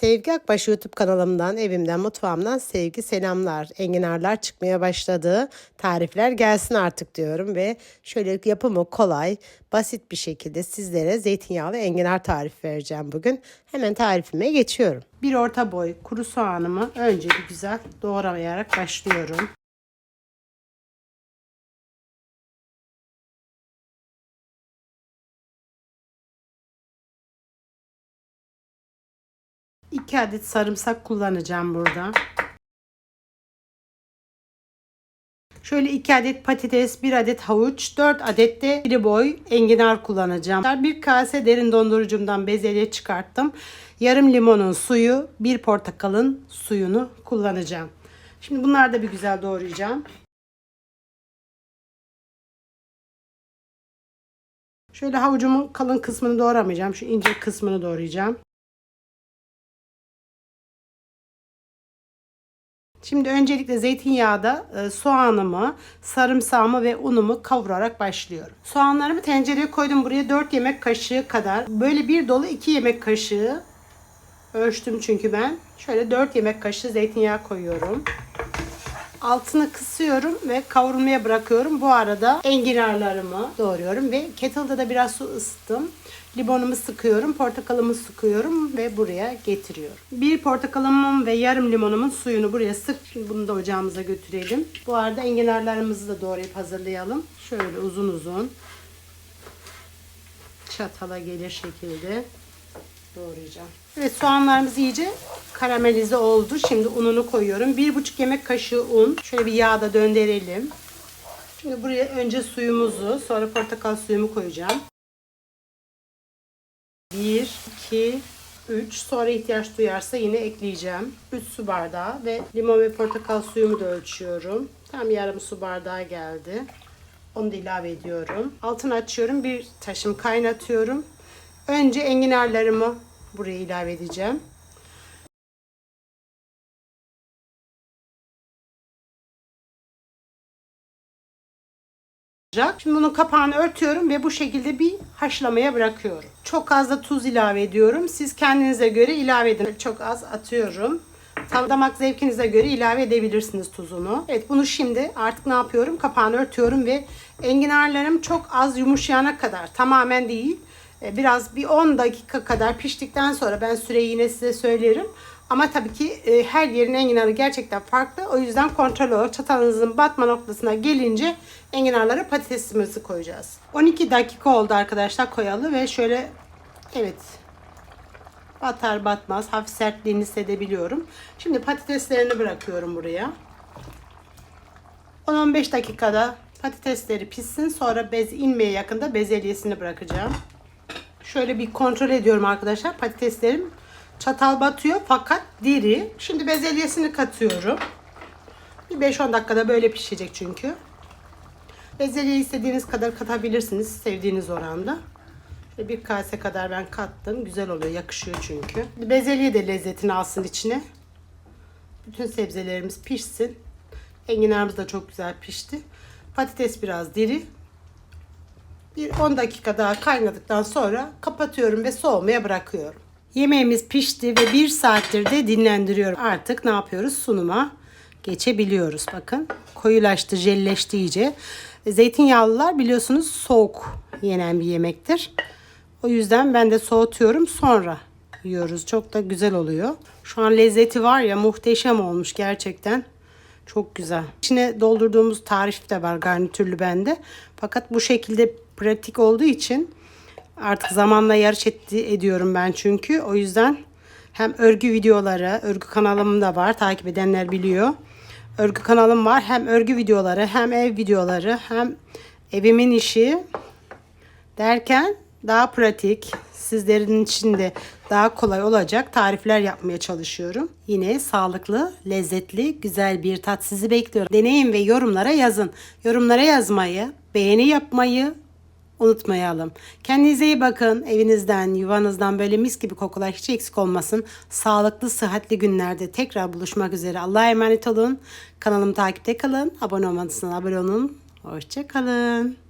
Sevgi Akbaş YouTube kanalımdan, evimden, mutfağımdan sevgi selamlar. Enginarlar çıkmaya başladı. Tarifler gelsin artık diyorum ve şöyle yapımı kolay, basit bir şekilde sizlere zeytinyağlı enginar tarifi vereceğim bugün. Hemen tarifime geçiyorum. Bir orta boy kuru soğanımı önce bir güzel doğramayarak başlıyorum. İki adet sarımsak kullanacağım burada. Şöyle 2 adet patates, 1 adet havuç, 4 adet de iri boy enginar kullanacağım. Bir kase derin dondurucumdan bezelye çıkarttım. Yarım limonun suyu, bir portakalın suyunu kullanacağım. Şimdi bunları da bir güzel doğrayacağım. Şöyle havucumun kalın kısmını doğramayacağım. Şu ince kısmını doğrayacağım. Şimdi öncelikle zeytinyağda e, soğanımı, sarımsağımı ve unumu kavurarak başlıyorum. Soğanlarımı tencereye koydum. Buraya 4 yemek kaşığı kadar. Böyle bir dolu 2 yemek kaşığı ölçtüm çünkü ben. Şöyle 4 yemek kaşığı zeytinyağı koyuyorum. Altını kısıyorum ve kavrulmaya bırakıyorum. Bu arada enginarlarımı doğruyorum ve kettle'da da biraz su ısıttım. Limonumu sıkıyorum, portakalımı sıkıyorum ve buraya getiriyorum. Bir portakalımın ve yarım limonumun suyunu buraya sık. Bunu da ocağımıza götürelim. Bu arada enginarlarımızı da doğrayıp hazırlayalım. Şöyle uzun uzun çatala gelir şekilde doğrayacağım. Evet soğanlarımız iyice karamelize oldu. Şimdi ununu koyuyorum. Bir buçuk yemek kaşığı un. Şöyle bir yağda döndürelim. Şimdi buraya önce suyumuzu sonra portakal suyumu koyacağım. 1, 2, 3. Sonra ihtiyaç duyarsa yine ekleyeceğim. 3 su bardağı ve limon ve portakal suyumu da ölçüyorum. Tam yarım su bardağı geldi. Onu da ilave ediyorum. Altını açıyorum. Bir taşım kaynatıyorum. Önce enginarlarımı buraya ilave edeceğim. Şimdi bunun kapağını örtüyorum ve bu şekilde bir haşlamaya bırakıyorum. Çok az da tuz ilave ediyorum. Siz kendinize göre ilave edin. Çok az atıyorum. Tam damak zevkinize göre ilave edebilirsiniz tuzunu. Evet bunu şimdi artık ne yapıyorum? Kapağını örtüyorum ve enginarlarım çok az yumuşayana kadar tamamen değil biraz bir 10 dakika kadar piştikten sonra ben süreyi yine size söylerim. Ama tabii ki e, her yerin enginarı gerçekten farklı. O yüzden kontrol olarak çatalınızın batma noktasına gelince enginarlara patatesimizi koyacağız. 12 dakika oldu arkadaşlar koyalı ve şöyle evet batar batmaz hafif sertliğini hissedebiliyorum. Şimdi patateslerini bırakıyorum buraya. 10-15 dakikada patatesleri pişsin. Sonra bez inmeye yakında bezelyesini bırakacağım. Şöyle bir kontrol ediyorum arkadaşlar. Patateslerim çatal batıyor fakat diri. Şimdi bezelyesini katıyorum. Bir 5-10 dakikada böyle pişecek çünkü. Bezelyeyi istediğiniz kadar katabilirsiniz. Sevdiğiniz oranda. Şöyle bir kase kadar ben kattım. Güzel oluyor. Yakışıyor çünkü. Bezelye de lezzetini alsın içine. Bütün sebzelerimiz pişsin. Enginarımız da çok güzel pişti. Patates biraz diri. Bir 10 dakika daha kaynadıktan sonra kapatıyorum ve soğumaya bırakıyorum. Yemeğimiz pişti ve bir saattir de dinlendiriyorum. Artık ne yapıyoruz? Sunuma geçebiliyoruz. Bakın koyulaştı, jelleşti iyice. Zeytinyağlılar biliyorsunuz soğuk yenen bir yemektir. O yüzden ben de soğutuyorum sonra yiyoruz. Çok da güzel oluyor. Şu an lezzeti var ya muhteşem olmuş gerçekten. Çok güzel. İçine doldurduğumuz tarif de var garnitürlü bende. Fakat bu şekilde pratik olduğu için artık zamanla yarış etti, ediyorum ben çünkü. O yüzden hem örgü videoları, örgü kanalım da var. Takip edenler biliyor. Örgü kanalım var. Hem örgü videoları, hem ev videoları, hem evimin işi derken daha pratik, sizlerin için de daha kolay olacak tarifler yapmaya çalışıyorum. Yine sağlıklı, lezzetli, güzel bir tat sizi bekliyor. Deneyin ve yorumlara yazın. Yorumlara yazmayı, beğeni yapmayı unutmayalım. Kendinize iyi bakın. Evinizden, yuvanızdan böyle mis gibi kokular hiç eksik olmasın. Sağlıklı, sıhhatli günlerde tekrar buluşmak üzere. Allah'a emanet olun. Kanalımı takipte kalın. Abone olmadıysanız abone olun. Hoşçakalın.